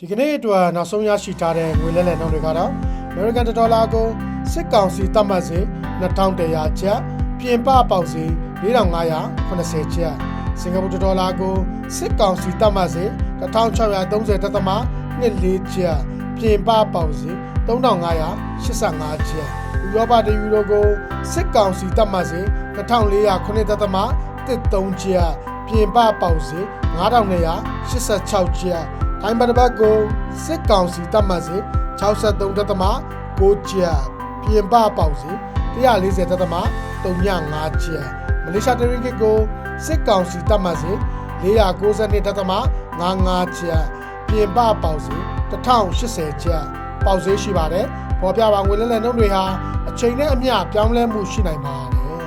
ဒီကနေ့အတွက်နောက်ဆုံးရရှိထားတဲ့ငွေလဲလှယ်နှုန်းတွေကတော့ American ဒေါ်လာကိုစစ်ကောင်စီတတ်မှတ်စေ2100ကျပ်ပြင်ပပေါက်စေ4580ကျပ်စင်ကာပူဒေါ်လာကိုစစ်ကောင်စီတတ်မှတ်စေ1630တက်သမ24ကျပ်ပြင်ပပေါက်စေ3585ကျပ်ဥရောပတယူရိုကိုစစ်ကောင်စီတတ်မှတ်စေ2409တက်သမ13ကျပ်ပြင်ပပေါက်စေ9286ကျပ် ထိုင်းဘတ်ဘတ်ကိုစစ်ကောင်စီတတ်မှတ်စေ63တက်သမ9ကျပ်ပြင်ပပေါက်စေ140တက်သမ35ကျပ်မလေးရှားတရင်းကစ်ကိုစစ်ကောင်စီတတ်မှတ်စေ492တက်သမ55ကျပ်ပြင်ပပေါက်စေ1080ကျပ်ပေါက်စေရှိပါတယ်ပေါ်ပြပါငွေလဲလဲနှုန်းတွေဟာအချိန်နဲ့အမျှပြောင်းလဲမှုရှိနိုင်ပါတယ်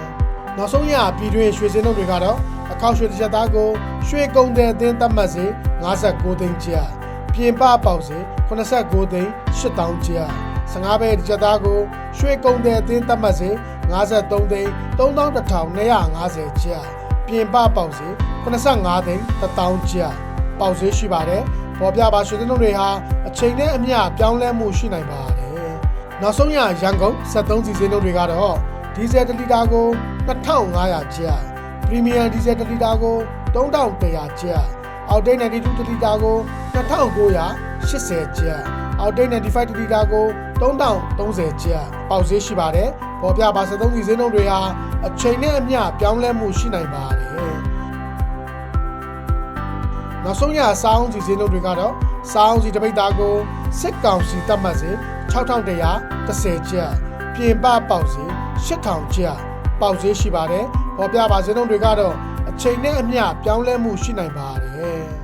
နောက်ဆုံးရပြည်တွင်းရွှေစင်းနှုန်းတွေကတော့အခောက်ရွှေတစ်ချက်သားကိုရွှေကုန်တဲ့အသင်းတတ်မှတ်စေ 59သိန်းကျပ်ပြင်ပပေါက်စေ89သိန်း8000ကျပ်15ပဲတစ်ချက်သားကိုရွှေကုန်တဲ့အသင်းတတ်မှတ်စေ53သိန်း3150ကျပ်ပြင်ပပေါက်စေ85သိန်း1000ကျပ်ပေါက်စေရှိပါတယ်ပေါ်ပြပါရွှေစင်းနှုန်းတွေဟာအချိန်နဲ့အမျှပြောင်းလဲမှုရှိနိုင်ပါတယ်နောက်ဆုံးရရန်ကုန်73စီစင်းနှုန်းတွေကတော့ဒီဇယ်1လီတာကို2500ကျပ်ပရီမီယံဒီဇယ်1လီတာကို3100ကျပ် အောက်တိတ်92တလီတာကို2980ကျပ်အောက်တိတ်95တလီတာကို3030ကျပ်ပေါက်ဈေးရှိပါတယ်ပေါ်ပြပါ73စီစင်းနှုန်းတွေဟာအချိန်နဲ့အမျှပြောင်းလဲမှုရှိနိုင်ပါတယ်နောက်ဆုံးရစောင်းစီစင်းနှုန်းတွေကတော့စောင်းစီတပိတ်သားကိုစစ်ကောင်စီတတ်မှတ်စေ6130ကျပ်ပြင်ပပေါက်စေ8000ကျပ်ပေါက်ဈေးရှိပါတယ်ပေါ်ပြပါစင်းနှုန်းတွေကတော့ အချိန်နဲ့အမျှပြောင်းလဲမှုရှိနိုင်ပါတယ်